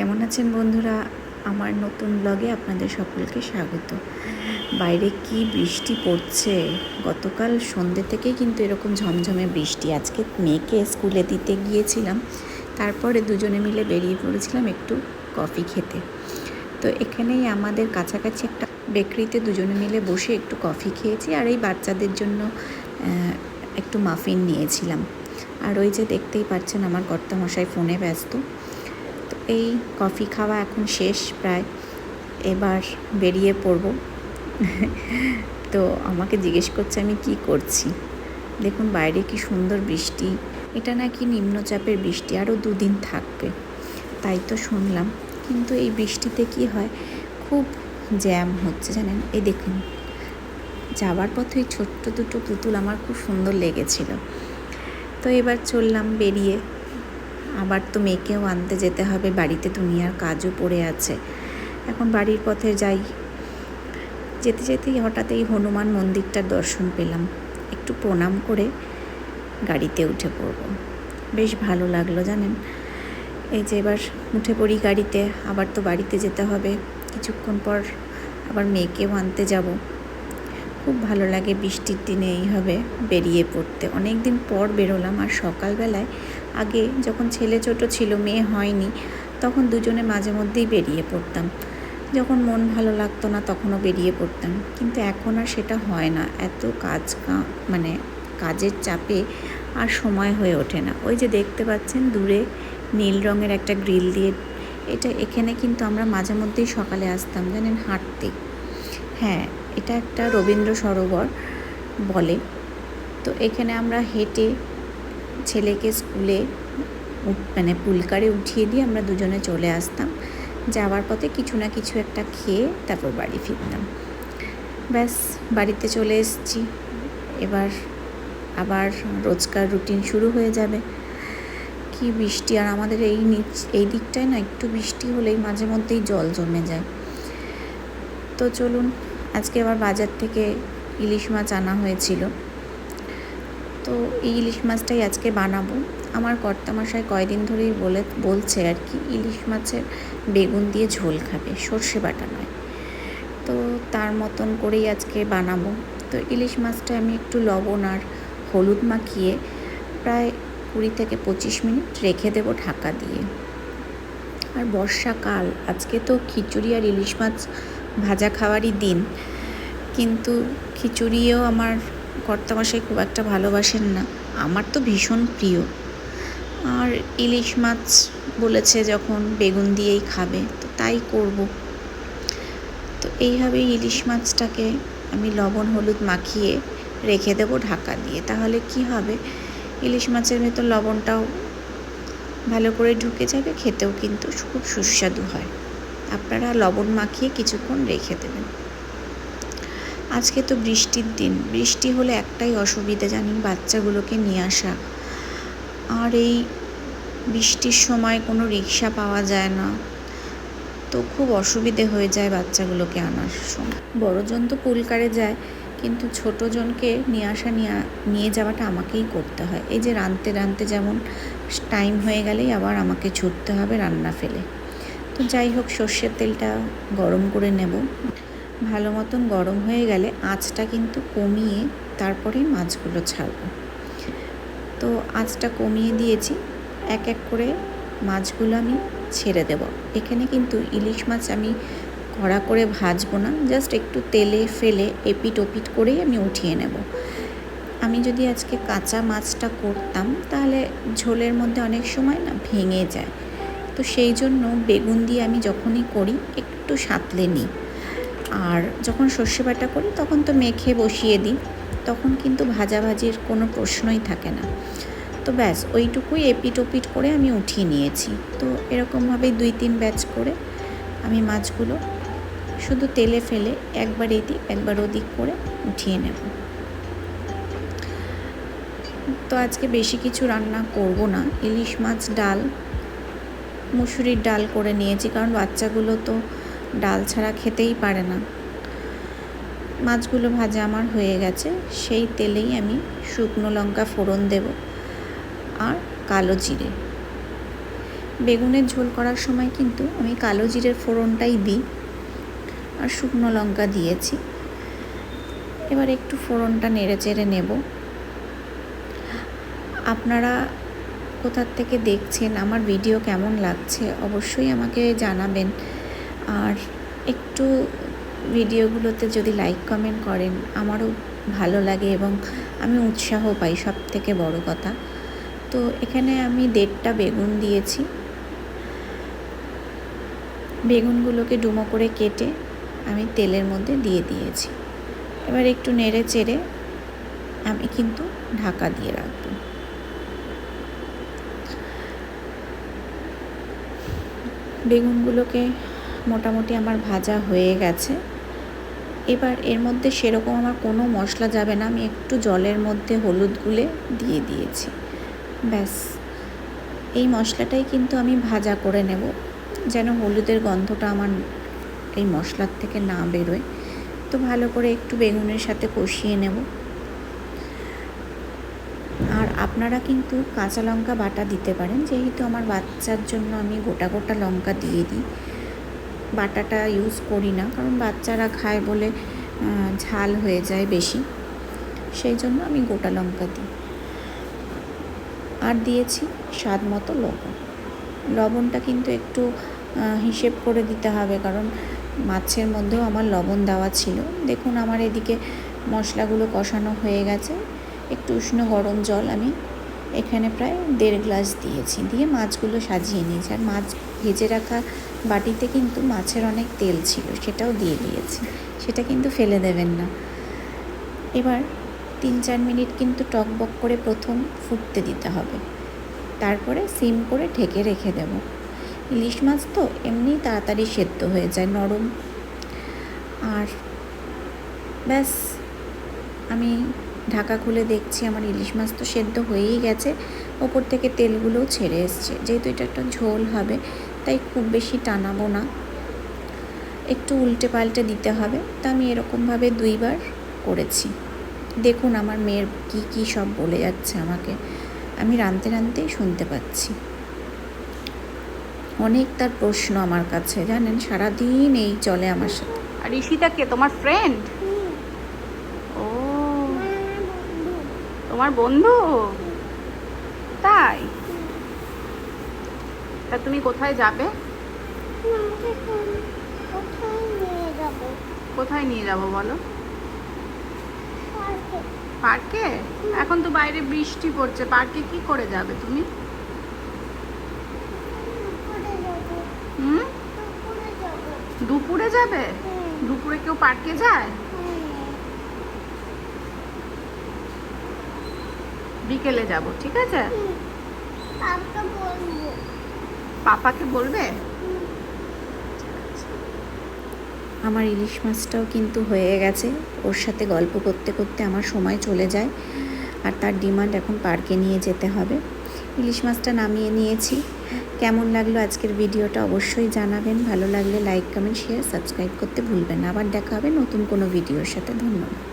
কেমন আছেন বন্ধুরা? আমার নতুন ব্লগে আপনাদের সকলকে স্বাগত। বাইরে কি বৃষ্টি পড়ছে? গতকাল সন্ধ্যে থেকেই কিন্তু এরকম ঝমঝমে বৃষ্টি। আজকে মেয়েকে স্কুলে দিতে গিয়েছিলাম। তারপরে দুজনে মিলে বেরিয়ে পড়েছিলাম একটু কফি খেতে। তো এখানেই আমাদের কাছাকাছি একটা বেকারিতে দুজনে মিলে বসে একটু কফি খেয়েছি আর এই বাচ্চাদের জন্য একটু মাফিন নিয়েছিলাম। আর ওই যে দেখতেই পাচ্ছেন, আমার কর্তামশাই ফোনে ব্যস্ত। এই কফি খাওয়া এখন শেষ প্রায়। এবার বেরিয়ে পড়ব। তো আমাকে জিজ্ঞেস করছে, আমি কি করছি? দেখুন, বাইরে কি সুন্দর বৃষ্টি। এটা নাকি নিম্নচাপের বৃষ্টি, আরও দুদিন থাকবে। তাই তো শুনলাম। কিন্তু এই বৃষ্টিতে কি হয়? খুব জ্যাম হচ্ছে, জানেন? এই দেখুন যাবার পথে ওই ছোট্ট দুটো পুতুল আমার খুব সুন্দর লেগেছিল। তো এবার চললাম বেরিয়ে। আবার তো মেয়েকেও আনতে যেতে হবে, বাড়িতে দুনিয়ার কাজও পড়ে আছে। এখন বাড়ির পথে যাই। যেতে যেতেই হঠাৎ এই হনুমান মন্দিরটার দর্শন পেলাম। একটু প্রণাম করে গাড়িতে উঠে পড়ব। বেশ ভালো লাগল জানেন। এই যে এবার উঠে পড়ি গাড়িতে, আবার তো বাড়িতে যেতে হবে। কিছুক্ষণ পর আবার মেয়েকেও আনতে যাব। খুব ভালো লাগে বৃষ্টির দিনে এইভাবে বেরিয়ে পড়তে। অনেক দিন পর বেরোলাম আর সকালবেলায় আগে যখন ছেলে ছোট ছিল, মেয়ে হয়নি, তখন দুজনে মাঝে মধ্যেই বেরিয়ে পড়তাম। যখন মন ভালো লাগতো না, তখনও বেরিয়ে পড়তাম। কিন্তু এখন আর সেটা হয় না। এত কাজ মানে কাজের চাপে আর সময় হয়ে ওঠে না। ওই যে দেখতে পাচ্ছেন, দূরে নীল রঙের একটা গ্রিল দিয়ে এটা এখানে কিন্তু আমরা মাঝে মধ্যেই সকালে আসতাম, জানেন, হাঁটতে। হ্যাঁ এটা একটা রবীন্দ্র সরোবর বলে। তো এখানে আমরা হেঁটে ছেলেকে স্কুলে মানে পুলকারে উঠিয়ে দিয়ে আমরা দুজনে চলে আসতাম। যাওয়ার পথে কিছু না কিছু একটা খেয়ে তারপর বাড়ি ফিরতাম। ব্যাস, বাড়িতে চলে এসেছি। এবার আবার রোজকার রুটিন শুরু হয়ে যাবে। কি বৃষ্টি, আর আমাদের এই নিচ, এই দিকটায় না একটু বৃষ্টি হলেই মাঝে মধ্যেই জল জমে যায়। তো চলুন আজকে আবার বাজার থেকে ইলিশ মাছ আনা হয়েছিল। তো এই ইলিশ মাছটাই আজকে বানাবো। আমার কর্তামশাই কয়দিন ধরেই বলে, বলছে আর কি, ইলিশ মাছের বেগুন দিয়ে ঝোল খাবে, সর্ষে বাটা নয়। তো তার মতন করেই আজকে বানাবো। তো ইলিশ মাছটা আমি একটু লবণ আর হলুদ মাখিয়ে প্রায় কুড়ি থেকে পঁচিশ মিনিট রেখে দেবো ঢাকা দিয়ে। আর বর্ষাকাল, আজকে তো খিচুড়ি আর ইলিশ মাছ ভাজা খাওয়ারই দিন। কিন্তু খিচুড়িও আমার কর্তামশাই খুব একটা ভালোবাসেন না। আমার তো ভীষণ প্রিয়। আর ইলিশ মাছ বলেছে যখন বেগুন দিয়েই খাবে, তো তাই করব। তো এইভাবেই ইলিশ মাছটাকে আমি লবণ, হলুদ মাখিয়ে রেখে দেবো ঢাকা দিয়ে। তাহলে কি হবে? ইলিশ মাছের ভেতর লবণটাও ভালো করে ঢুকে যাবে, খেতেও কিন্তু খুব সুস্বাদু হয়। আপনারা লবণ মাখিয়ে কিছুক্ষণ রেখে দেবেন। আজকে তো বৃষ্টির দিন। বৃষ্টি হলে একটাই অসুবিধা জানেন বাচ্চাগুলোকে নিয়ে আসা। আর এই বৃষ্টির সময় কোনো রিক্সা পাওয়া যায় না। তো খুব অসুবিধে হয়ে যায় বাচ্চাগুলোকে আনার সময়। বড়জন তো পুলকারে যায়, কিন্তু ছোটোজনকে নিয়ে আসা, নিয়ে নিয়ে যাওয়াটা আমাকেই করতে হয়। এই যে রাঁধতে রাঁধতে যেমন টাইম হয়ে গেলেই আবার আমাকে ছুটতে হবে রান্না ফেলে। তো যাই হোক, সর্ষের তেলটা গরম করে নেব। ভালো মতন গরম হয়ে গেলে আঁচটা কিন্তু কমিয়ে তারপরে মাছগুলো ছাড়বো। তো আঁচটা কমিয়ে দিয়েছি, এক এক করে মাছগুলো আমি ছেড়ে দেব। এখানে কিন্তু ইলিশ মাছ আমি কড়া করে ভাজবো না, জাস্ট একটু তেলে ফেলে এপিট ওপিট করেই আমি উঠিয়ে নেব। আমি যদি আজকে কাঁচা মাছটা করতাম, তাহলে ঝোলের মধ্যে অনেক সময় না ভেঙে যায়। তো সেই জন্য বেগুন দিয়ে আমি যখনই করি, একটু সাঁতলে নিই। আর যখন সর্ষে বাটা করি, তখন তো মেখে বসিয়ে দিই। তখন কিন্তু ভাজাভাজির কোনো প্রশ্নই থাকে না। তো ব্যাস, ওইটুকুই এপিট ওপিট করে আমি উঠিয়ে নিয়েছি। তো এরকমভাবেই দুই তিন ব্যাচ করে আমি মাছগুলো শুধু তেলে ফেলে একবার এদিক, একবার ওদিক করে উঠিয়ে নেব। তো আজকে বেশি কিছু রান্না করব না। ইলিশ মাছ, ডাল মুসুরির ডাল করে নিয়েছি, কারণ বাচ্চাগুলো তো ডাল ছাড়া খেতেই পারে না। মাছগুলো ভাজা আমার হয়ে গেছে, সেই তেলেই আমি শুকনো লঙ্কা ফোড়ন দেব আর কালো জিরে। বেগুনের ঝোল করার সময় কিন্তু আমি কালো জিরের ফোড়নটাই দিই আর শুকনো লঙ্কা দিয়েছি। এবার একটু ফোড়নটা নেড়ে চেড়ে নেব। আপনারা কোথার থেকে দেখছেন আমার ভিডিও কেমন লাগছে, অবশ্যই আমাকে জানাবেন। আর একটু ভিডিওগুলোতে যদি লাইক কমেন্ট করেন, আমারও ভালো লাগে এবং আমি উৎসাহ পাই সব থেকে বড় কথা। তো এখানে আমি দেড়টা বেগুন দিয়েছি। বেগুনগুলোকে ডুমো করে কেটে আমি তেলের মধ্যে দিয়ে দিয়েছি। এবার একটু নেড়ে চেড়ে আমি কিন্তু ঢাকা দিয়ে বেগুনগুলোকে মোটামুটি আমার ভাজা হয়ে গেছে। এবার এর মধ্যে সেরকম আমার কোনো মশলা যাবে না, আমি একটু জলের মধ্যে হলুদ গুলে দিয়ে দিয়েছি। ব্যাস। এই মশলাটাই কিন্তু আমি ভাজা করে নেব, যেন হলুদের গন্ধটা আমার এই মশলার থেকে না বেরোয়। তো ভালো করে একটু বেগুনের সাথে কষিয়ে নেব। আপনারা কিন্তু কাঁচা লঙ্কা বাটা দিতে পারেন। যেহেতু আমার বাচ্চার জন্য আমি গোটা গোটা লঙ্কা দিয়ে দিই। বাটাটা ইউজ করি না, কারণ বাচ্চারা খায় বলে ঝাল হয়ে যায় বেশি। সেই জন্য আমি গোটা লঙ্কা দিই। আর দিয়েছি স্বাদ মতো লবণ। লবণটা কিন্তু একটু হিসেব করে দিতে হবে, কারণ মাছের মধ্যেও আমার লবণ দেওয়া ছিল। দেখুন আমার এদিকে মশলাগুলো কষানো হয়ে গেছে। একটু উষ্ণ গরম জল আমি এখানে প্রায় দেড় গ্লাস দিয়েছি। দিয়ে মাছগুলো সাজিয়ে নিয়েছি। আর মাছ ভেজে রাখা বাটিতে কিন্তু মাছের অনেক তেল ছিল, সেটাও দিয়ে দিয়েছি। সেটা কিন্তু ফেলে দেবেন না। এবার তিন চার মিনিট কিন্তু টকবক করে প্রথম ফুটতে দিতে হবে। তারপরে সিম করে ঢেকে রেখে দেব। ইলিশ মাছ তো এমনি তাড়াতাড়ি সেদ্ধ হয়ে যায়, নরম। আর ব্যাস, আমি ঢাকা খুলে দেখছি, আমার ইলিশ মাছ তো সেদ্ধ হয়েই গেছে। ওপর থেকে তেলগুলোও ছেড়ে এসছে। যেহেতু এটা একটা ঝোল হবে, তাই খুব বেশি টানাবো না। একটু উল্টে পাল্টে দিতে হবে। তা আমি এরকমভাবে দুইবার করেছি। দেখুন আমার মেয়ের কি কি সব বলে যাচ্ছে আমাকে। আমি রাঁধতে রাঁধতেই শুনতে পাচ্ছি। অনেক তার প্রশ্ন আমার কাছে। জানেন, সারাদিন এই চলে আমার সাথে। আর ঈশিতা কে? তোমার ফ্রেন্ড তোমার বন্ধু? তাই? তা তুমি কোথায় যাবে? কোথায় নিয়ে যাব বলো? পার্কে। এখন তো বাইরে বৃষ্টি পড়ছে পার্কে কি করে যাবে তুমি? হুম? দুপুরে যাবে। দুপুরে কেউ পার্কে যায়? বিকেলে যাব ঠিক আছে? পাপাকে বলবে। আমার ইলিশ মাছটাও কিন্তু হয়ে গেছে। ওর সাথে গল্প করতে করতে আমার সময় চলে যায় আর তার ডিমান্ড এখন পার্কে নিয়ে যেতে হবে। ইলিশ মাছটা নামিয়ে নিয়েছি। কেমন লাগল আজকের ভিডিওটা অবশ্যই জানাবেন। ভালো লাগলে লাইক কমেন্ট শেয়ার সাবস্ক্রাইব করতে ভুলবেন না। আবার দেখা হবে নতুন কোনো ভিডিওর সাথে। ধন্যবাদ।